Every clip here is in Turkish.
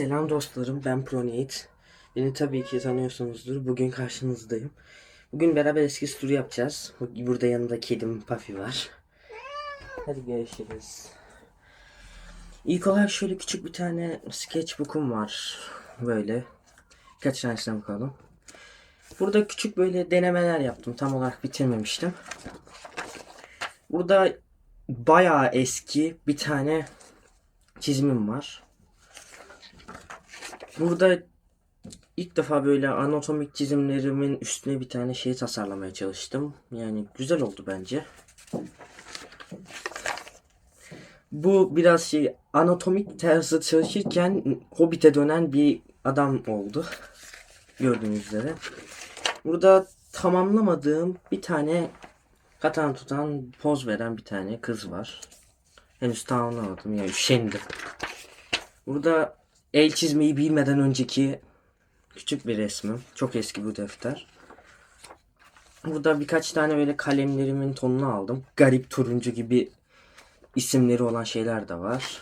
Selam dostlarım, ben Pronate. Beni tabii ki tanıyorsunuzdur. Bugün karşınızdayım. Bugün beraber eski turu yapacağız. Burada yanında kedim Puffy var. Hadi görüşürüz. İlk olarak şöyle küçük bir tane sketchbook'um var. Böyle. Kaç tanesine bakalım. Burada küçük böyle denemeler yaptım. Tam olarak bitirmemiştim. Burada bayağı eski bir tane çizimim var. Burada ilk defa böyle anatomik çizimlerimin üstüne bir tane şey tasarlamaya çalıştım. Yani güzel oldu bence. Bu biraz şey anatomik tarzı çalışırken Hobbit'e dönen bir adam oldu. Gördüğünüz üzere. Burada tamamlamadığım bir tane katan tutan poz veren bir tane kız var. Henüz tamamlamadım ya üşendim. Burada el çizmeyi bilmeden önceki küçük bir resmim. Çok eski bu defter. Burada birkaç tane böyle kalemlerimin tonunu aldım. Garip turuncu gibi isimleri olan şeyler de var.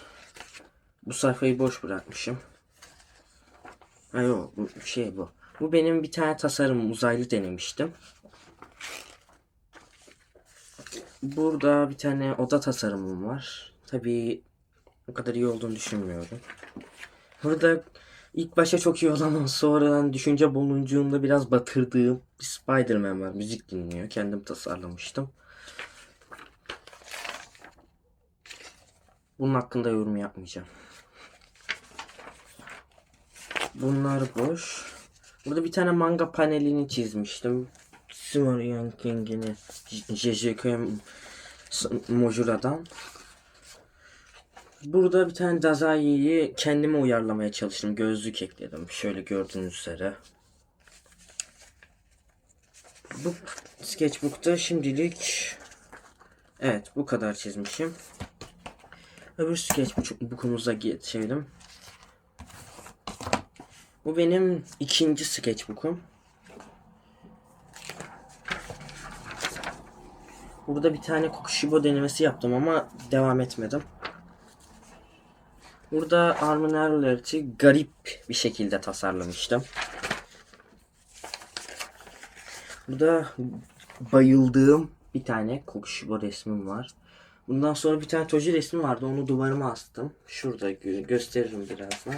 Bu sayfayı boş bırakmışım. Ha yok şey bu. Bu benim bir tane tasarım uzaylı denemiştim. Burada bir tane oda tasarımım var. Tabii o kadar iyi olduğunu düşünmüyorum. Burada ilk başta çok iyi olan sonradan düşünce buluncuğunda biraz batırdığım bir Spider-Man var. Müzik dinliyor. Kendim tasarlamıştım. Bunun hakkında yorum yapmayacağım. Bunlar boş. Burada bir tane manga panelini çizmiştim. Simon King'ini JJK Mojura'dan. Burada bir tane Dazai'yi kendime uyarlamaya çalıştım. Gözlük ekledim. Şöyle gördüğünüz üzere. Bu sketchbook'ta şimdilik evet bu kadar çizmişim. Öbür sketchbook'umuza geçelim. Bu benim ikinci sketchbook'um. Burada bir tane Kokushibo denemesi yaptım ama devam etmedim. Burada Armin Erlert'i garip bir şekilde tasarlamıştım. Burada bayıldığım bir tane Kokushibo resmim var. Bundan sonra bir tane Toji resmi vardı. Onu duvarıma astım. Şurada gö- gösteririm birazdan.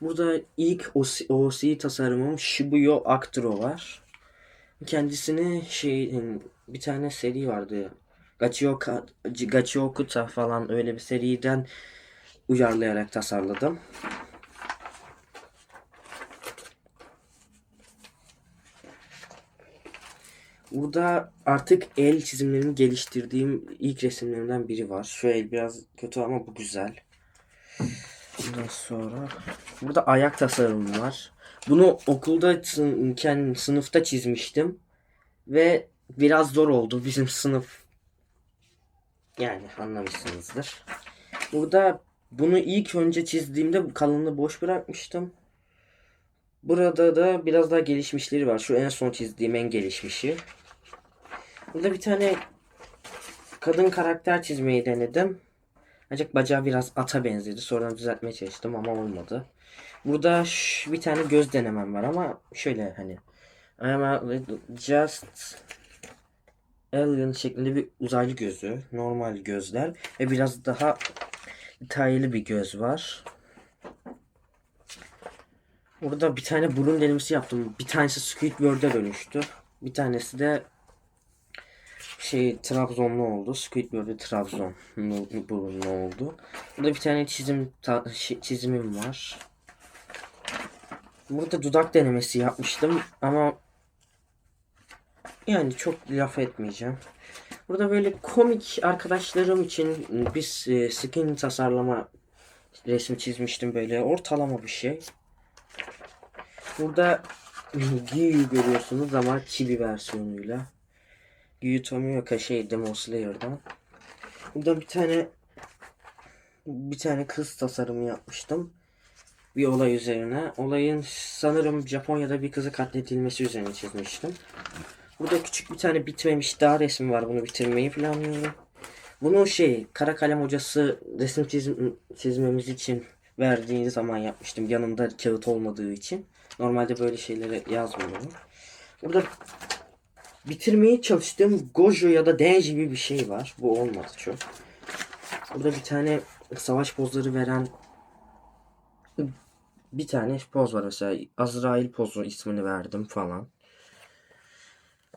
Burada ilk OC, OC tasarımım Shibuya Actro var. Kendisini şey bir tane seri vardı. Gachioka, Gachiokuta falan öyle bir seriden uyarlayarak tasarladım. Burada artık el çizimlerimi geliştirdiğim ilk resimlerimden biri var. Şu el biraz kötü ama bu güzel. Ondan sonra burada ayak tasarımı var. Bunu okulda sın- sınıfta çizmiştim. Ve biraz zor oldu bizim sınıf. Yani anlamışsınızdır. Burada bunu ilk önce çizdiğimde kalınlığı boş bırakmıştım. Burada da biraz daha gelişmişleri var. Şu en son çizdiğim en gelişmişi. Burada bir tane kadın karakter çizmeyi denedim. Ancak bacağı biraz ata benzedi. Sonra düzeltmeye çalıştım ama olmadı. Burada bir tane göz denemem var ama şöyle hani ama just alien şeklinde bir uzaylı gözü, normal gözler ve biraz daha detaylı bir göz var. Burada bir tane burun denemesi yaptım. Bir tanesi Squidward'a dönüştü. Bir tanesi de şey Trabzonlu oldu. Squidward'ı Trabzon burunlu oldu. Burada bir tane çizim çizimim var. Burada dudak denemesi yapmıştım ama yani çok laf etmeyeceğim. Burada böyle komik arkadaşlarım için bir e, skin tasarlama resmi çizmiştim böyle ortalama bir şey. Burada Gyu görüyorsunuz ama chibi versiyonuyla. Gyu Tomioka şey Demon Slayer'dan. Burada bir tane bir tane kız tasarımı yapmıştım. Bir olay üzerine. Olayın sanırım Japonya'da bir kızı katledilmesi üzerine çizmiştim. Burada küçük bir tane bitmemiş daha resmi var. Bunu bitirmeyi planlıyorum. Bunu şey kara kalem hocası resim çizim, çizmemiz için verdiği zaman yapmıştım. Yanımda kağıt olmadığı için. Normalde böyle şeylere yazmıyorum. Burada bitirmeye çalıştığım Gojo ya da Den gibi bir şey var. Bu olmadı çok. Burada bir tane savaş pozları veren bir tane poz var mesela. Azrail pozu ismini verdim falan.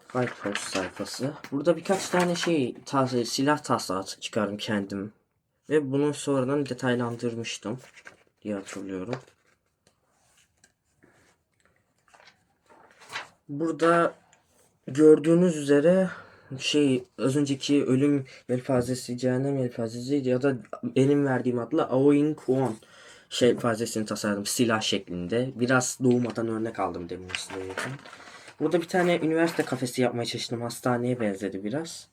Fight Post sayfası. Burada birkaç tane şey tas silah taslağı çıkardım kendim. Ve bunu sonradan detaylandırmıştım diye hatırlıyorum. Burada gördüğünüz üzere şey az önceki ölüm yelpazesi, cehennem yelpazesi ya da benim verdiğim adla Aoin Kwon yelpazesini tasarladım silah şeklinde. Biraz doğumadan örnek aldım demin size yakın. Burada bir tane üniversite kafesi yapmaya çalıştım. Hastaneye benzedi biraz.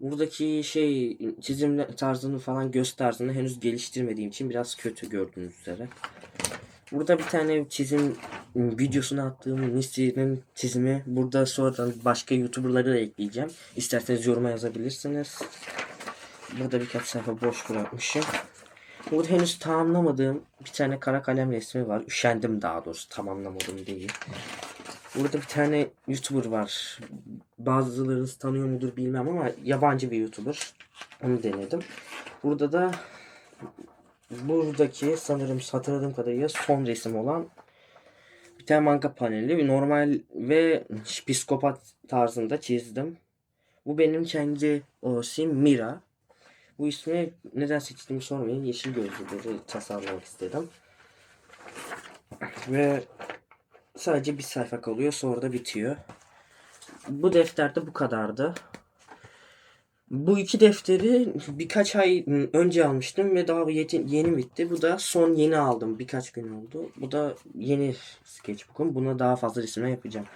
Buradaki şey çizim tarzını falan göz tarzını henüz geliştirmediğim için biraz kötü gördüğünüz üzere. Burada bir tane çizim videosunu attığım Nisti'nin çizimi. Burada sonradan başka YouTuber'ları da ekleyeceğim. İsterseniz yoruma yazabilirsiniz. Burada birkaç sayfa boş bırakmışım. Burada henüz tamamlamadığım bir tane kara kalem resmi var. Üşendim daha doğrusu tamamlamadım değil. Burada bir tane YouTuber var. Bazılarınız tanıyor mudur bilmem ama yabancı bir YouTuber. Onu denedim. Burada da buradaki sanırım hatırladığım kadarıyla son resim olan bir tane manga paneli. Normal ve psikopat tarzında çizdim. Bu benim kendi osim Mira. Bu ismi neden seçtiğimi sormayın. Yeşil gözlüleri tasarlamak istedim. Ve sadece bir sayfa kalıyor sonra da bitiyor. Bu defterde bu kadardı. Bu iki defteri birkaç ay önce almıştım ve daha yeni bitti. Bu da son yeni aldım. Birkaç gün oldu. Bu da yeni sketchbook'um. Buna daha fazla resimler yapacağım.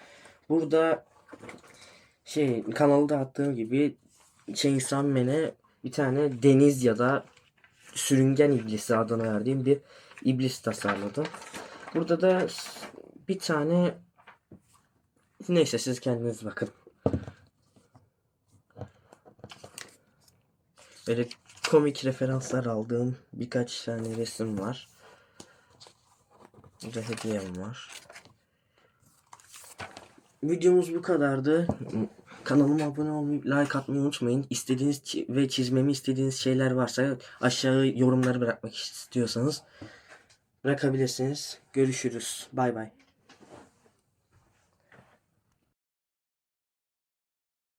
Burada şey kanalda attığım gibi Chainsaw Man'e bir tane deniz ya da sürüngen iblisi adını verdiğim bir iblis tasarladım. Burada da bir tane neyse siz kendiniz bakın. Böyle komik referanslar aldığım birkaç tane resim var. Burada hediyem var. Videomuz bu kadardı. Kanalıma abone olmayı, like atmayı unutmayın. İstediğiniz ve çizmemi istediğiniz şeyler varsa aşağı yorumları bırakmak istiyorsanız bırakabilirsiniz. Görüşürüz. Bay bay.